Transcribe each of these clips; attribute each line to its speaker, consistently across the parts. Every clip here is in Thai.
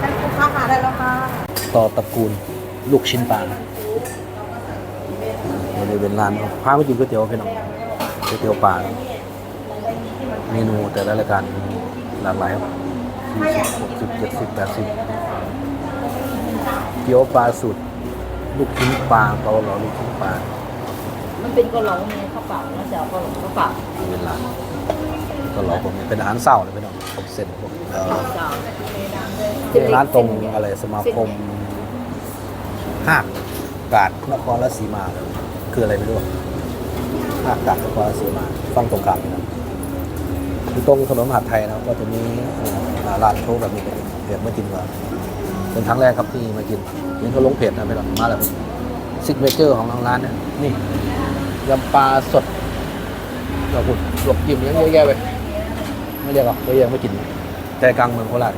Speaker 1: ท่านผู้ค้าหาได้แล้วค่ะ
Speaker 2: ต่อตระกูลลูกชิ้นปลาบริเวณร้านพาไปกินก๋วยเตี๋ยวพี่น้องก๋วยเตี๋ยวปลาเมนูแต่ละรายการหลากหลายครับ สี่สิบหกสิบเจ็ดสิบแปดสิบเกี๊ยวปลาสุด ลูกชิ้นปลาเกาเหลาลูกชิ้นปลา
Speaker 1: มันเป็นกะเหลามีข้าวเปล่านะจ๊ะกะเหลาข้าวเปล่า
Speaker 2: บริเวณร้านเก็เหลาผมเป็นอาหารเศร้าเลยพี่น้องผมเส้นพวกเอ่อ
Speaker 1: จ้า
Speaker 2: เป็นร้านตรงอะไรสมาคมห้างกาดนครราชสีมาคืออะไรไม่รู้ห้างกาดนครราชสีมาฟังตรงกลางนะครับอยู่ตรงถนนมหาดไทยนะครับก็จะมีอ่า ร้านโชว์แบบนี้เดี๋ยวมากินก่อนเป็นครั้งแรกครับที่มากินนี่ก็ลงเพจนะไปหรอกมาแล้วซิกเนเจอร์ของทางร้านเนี่ยนี่ยำปลาสดเราพูดหลบจิ้มยังเยอะแยะไปไม่เรียกหรอกเยอะแยะไม่กินใจกลางเมืองโคราช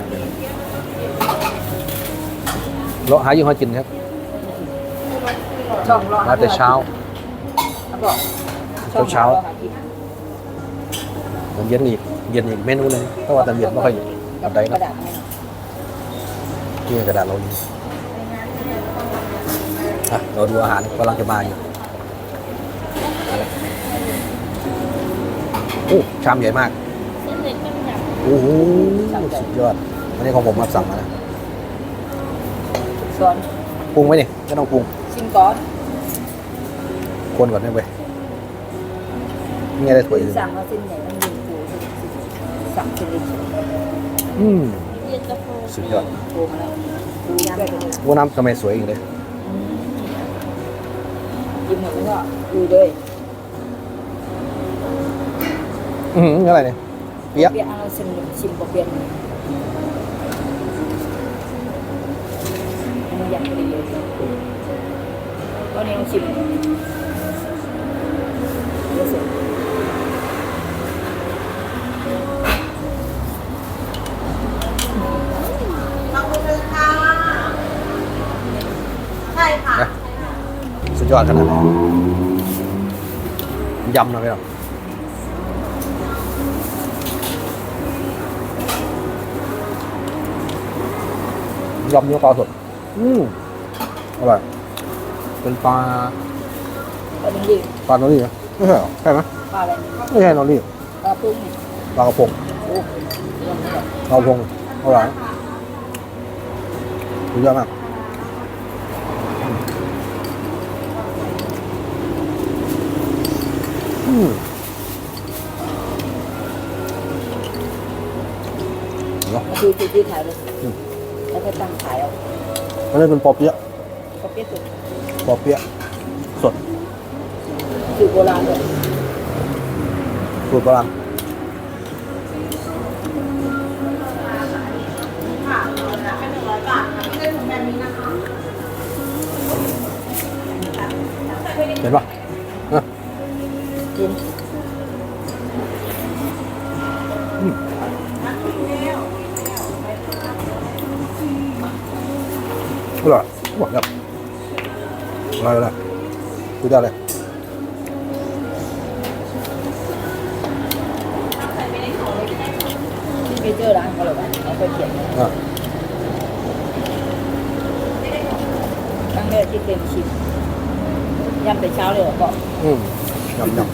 Speaker 2: เราหาอยู่หากินครับมาแต่เช้าเช้าเช้าเย็นอีกเย็นอีกเมนูหนึงเพราะว่าตอนเย็นไม่ค่อย บใด
Speaker 1: ก
Speaker 2: นะ
Speaker 1: ระดาษให้หน่อย
Speaker 2: ที่กระดาษเราอยู่อะเราดูอาหารกำลังจะมาอยู่โอ้ชามใหญ่มาก
Speaker 1: เส้นเล็กไม่มีอย่าง
Speaker 2: โอ้โหสุดยอดอันนี้ของผมมาสั่งมานะ
Speaker 1: ส่วน
Speaker 2: ปรุงไหมนี่ไม่ต้องปรุง
Speaker 1: ชิมก่อน
Speaker 2: คนก่อนได้ไหมนี่ไงได้ถ้วยหนึง
Speaker 1: สั่งมาเส้นใหญ่มันยิงปูสั่งเส้นเล็ก
Speaker 2: อืม
Speaker 1: เย็นตาโฟ
Speaker 2: สุดยอด
Speaker 1: ปูมาแล้วปูย่างไปเลย
Speaker 2: ว่าน้ำทำไมสวยอีกเลย
Speaker 1: ยิ้มหมดแล้วก็ดูเลย
Speaker 2: อือหืออะไรเนี่ยเปี๊ยะ
Speaker 1: เปียกเอาเส้นชิมปะเปียกมันอยากไปเลยก็เนี่ยชิมเดี๋ยวเสร็
Speaker 2: ยอดขนาดไหนยำนะพี่น้องยำเนื้อปลาสด อืมอร่อยเป็นปลา
Speaker 1: ปลาดิงดี
Speaker 2: ปลาโนรี่นะไม่ใช่เหรอใช่ไหม
Speaker 1: ปลาอะไร
Speaker 2: ไม่ใช่โนรี่
Speaker 1: ปลาปุ้งนี่
Speaker 2: ปลากระพง
Speaker 1: โอ้ยำนี่แหละ
Speaker 2: ปลากระพงอร่อยสุดยอดมาก อืมเนาะ
Speaker 1: มาดูจุดที่ถ่ายเลย
Speaker 2: อืม
Speaker 1: แล้วก็ตั้งขายเอา
Speaker 2: อันนี้เป็นปอเปี๊ยะ
Speaker 1: ก็เปี๊ยกสุด
Speaker 2: ปอเปี๊ยะสด
Speaker 1: สูตรโบราณเลย
Speaker 2: สูตรโบราณ
Speaker 3: ค่ะเป็นหนึ่งร้อยบาทค่ะไม่ได้ถุงแบบนี้นะคะ
Speaker 2: เห็นปะอะ
Speaker 1: กิน
Speaker 2: อร่อยหมดแล้วอร่อยเลยสุดยอดเลย
Speaker 1: ที่ไปเจอร้านเขาเลยว่าเอาไปเขียน
Speaker 2: อะ
Speaker 1: ตั้งแต่ที่เป็นชิมยำแต่เช้าเลยเหรอบอก
Speaker 2: อืมยำยำ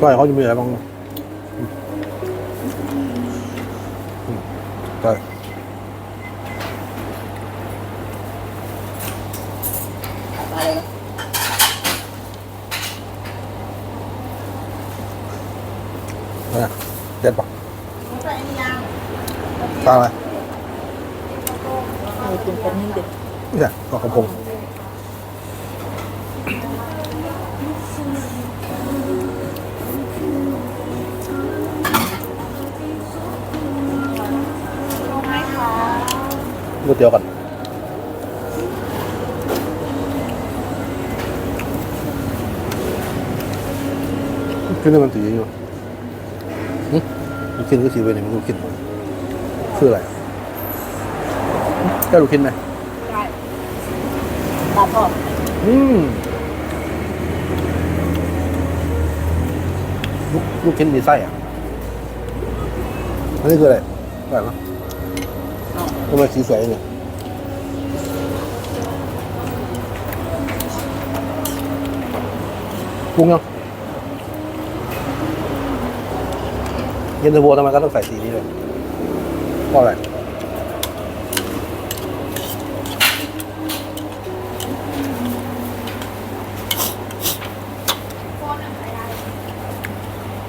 Speaker 2: ก็เขาจะมีอะไรบ้างอืมอืม
Speaker 1: กินเป็นนิ่งดิ
Speaker 2: ไม่ใช่ปลากระพงก๋วยเตี๋ยวก่อนขึ้นได้มันสีอยู่หึลูกชิ้นก็สีไปไหนมันลูกชิ้นคืออะไรแค่ลูกชิ้นไหม
Speaker 1: ได้ตาพ่อ
Speaker 2: อืมลูกลูกชิ้นมีไส้อะอันนี้คืออะไรอะไรเนาะ
Speaker 1: เอา
Speaker 2: ทำไมสีสวยเนี่ยปรุงยังเย็นตาโฟทำไมก็ต้องใส่สีนี้เลยเพราะอะไร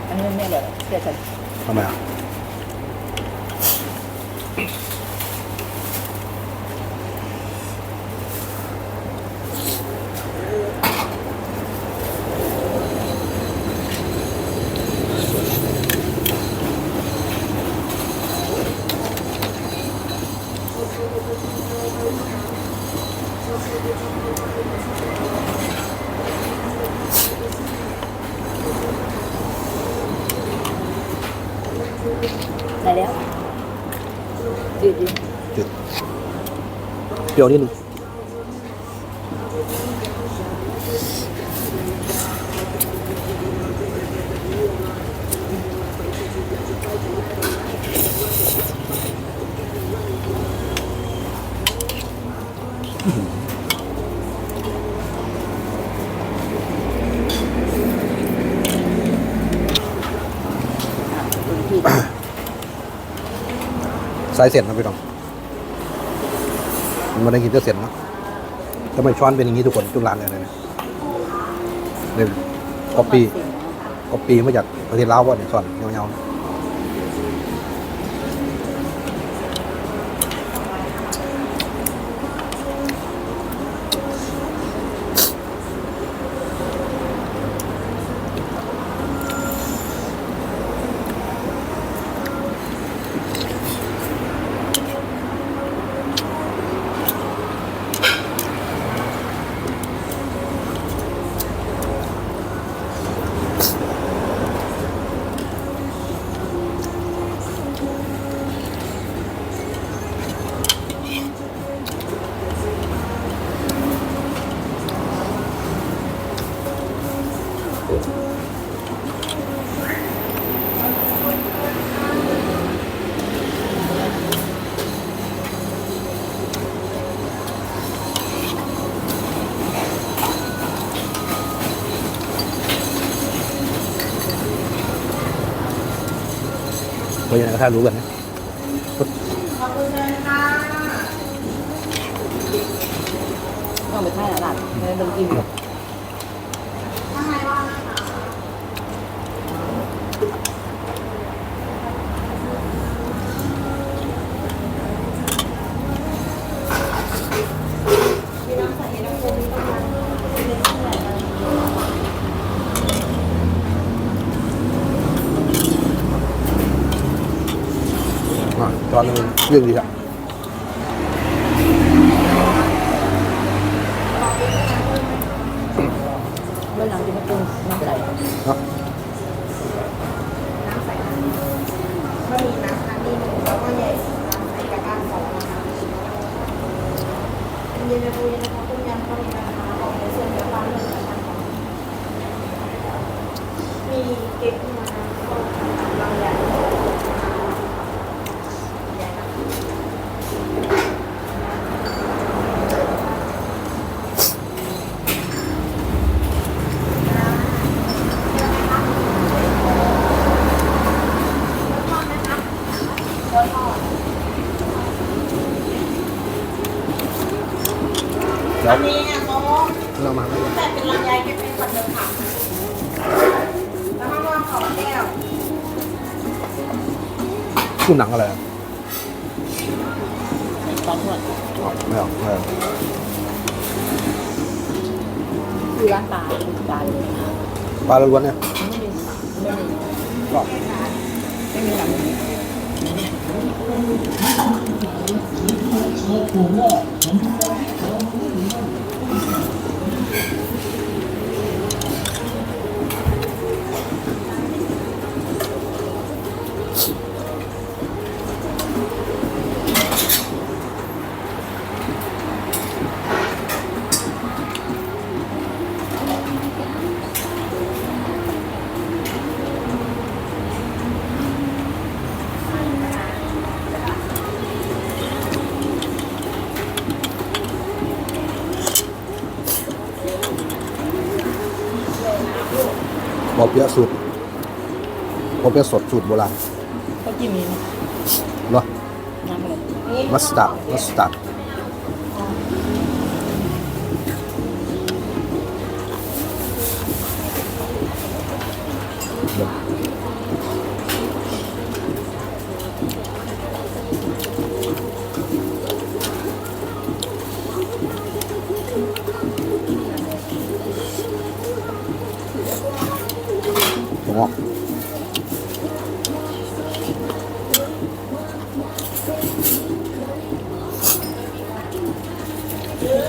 Speaker 1: อันนี้ไม่เดี๋ยวเดี๋ยวฉัน
Speaker 2: ทำไมอะ
Speaker 1: ได้แล้วยืดยื ด
Speaker 2: จุดเปรี้ยวนิดนึงใส่เสร็จนะพี่น้องมันได้กินจะเสร็จนะทำไมช้อนเป็นอย่างนี้ทุกคนทุกร้านเลยเนี่ยเนี่ยก๊อปปี้ก๊อปปี้มาจากประเทศลาวว่าเนี่ยช้อนเงาๆ เพราะยังไงก็ถ้ารู้กันนะ
Speaker 3: ขอบคุณเลยค่ะ
Speaker 1: ต้องไปท่าหลับเนื้อดมกิน
Speaker 3: ข้างในว่างนะคะมีน้ำใส่น้ำโค้กมีประมาณเป็นเท่าไหร่บ้าง
Speaker 2: อะช้อนมันเรื่องดีครับ
Speaker 1: เมื่อหลังจะมาปรุงน้ำใส
Speaker 2: เนาะ
Speaker 3: น้ำใส่น้ำบะหมี่น้ำคั้นดีหนึ่งแล้วก็ใหญ่น้ำใส่กระด้างสองนะคะเย็นตาโฟเย็นตาโฟต้มยำก็มีนะคะของในส่วนเดียวกันเลยนะคะมีเก๊กมาก็บางอย่างใหญ่นะคะ
Speaker 2: แล้
Speaker 3: อั
Speaker 2: วน
Speaker 3: นี้เนี่ยเขา
Speaker 2: เรามา
Speaker 3: แต่เป็นลำไยที่เป็นผัดเดิมค่ะแล้วข้างนอกเขาแก้ว
Speaker 2: คุณหนังอะไรอะ
Speaker 1: ตอนทอด
Speaker 2: อ๋อไม่เอาไม่เอา
Speaker 1: คือร้านปลาปลาเลย
Speaker 2: ปลาล้วนๆเนี่ย
Speaker 1: ไม่มีไม่มี
Speaker 2: ก็
Speaker 1: ไม่มีหลัง
Speaker 2: ป 전국까지 여러분을 응원합니다. อเปี๊ยะสูตรปอเปี๊ยะสดสูตรโบราณ
Speaker 1: เขาจิ้มนี้นะ
Speaker 2: เนาะ
Speaker 1: น้ำอะไร
Speaker 2: มัสตาร์ดมัสตาร์ด อ๋อ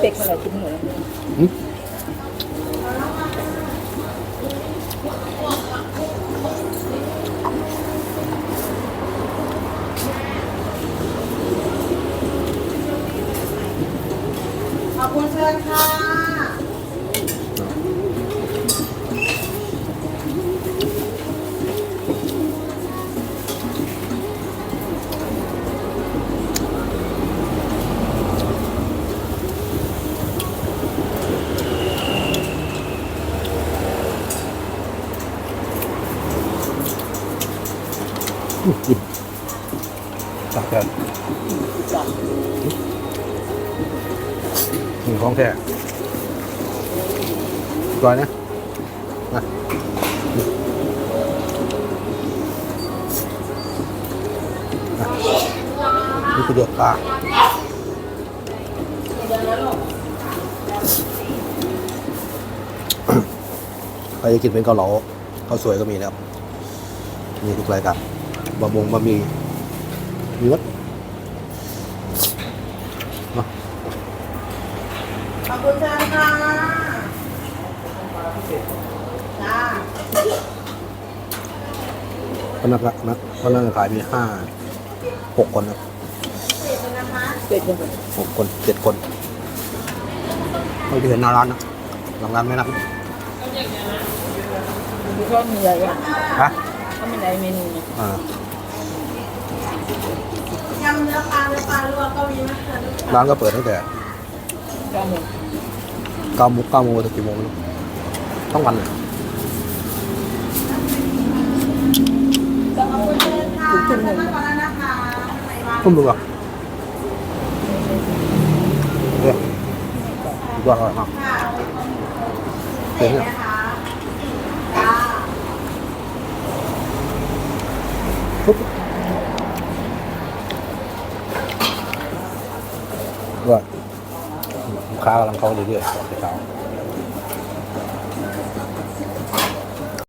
Speaker 1: เป็กอะไรชิ้นหมดเลย
Speaker 2: หึ
Speaker 3: ขอบคุณเชิญค่ะ
Speaker 2: ตักแทนหนึ่งของแท้ร้อยนะนะนะนี่คือเดือดปลาใครจะกินเป็นเกาเหลาข้าวสวยก็มีนะครับ มีทุกรายการบะมงบะหมี่ มีหมด
Speaker 3: ขอบคุณเชิญค่ะจ้า
Speaker 2: พนักงานนักพนักงานขายมีห้าหกคนครับ
Speaker 3: เสร็จแล้วนะคะ
Speaker 1: เป็ดยังไง
Speaker 2: หกคนเจ็ดคนเราจะเห็นหน้าร้านนะหลังร้านไม่นับ
Speaker 1: ดูเขามีอะไรอะ
Speaker 2: ฮะ
Speaker 1: เขามีอะไรเมนูเนี่ย
Speaker 2: อ่า ยำ
Speaker 3: เนื้อปลาเนื้อปลาลวกก็มีนะคะ
Speaker 2: ร้านก็เปิดตั้งแต่
Speaker 1: กาหมู
Speaker 2: เก้าโมงเก้าโมงถึงกี่โมงไม่รู้ต้องวันเลย
Speaker 3: ขอบคุณเชิญค่ะเชิญมาก่อนแล้วนะคะไปวาง
Speaker 2: ทุ่มหนึ่งเหรอเนี่ยยอดอร่อยมาก
Speaker 3: ค่ะ
Speaker 2: เสร็จเนี่ย
Speaker 3: นะคะจ้า
Speaker 2: ปุ๊บ ด้วยลูกค้ากำลังเข้าเรื่อยๆตอนเช้า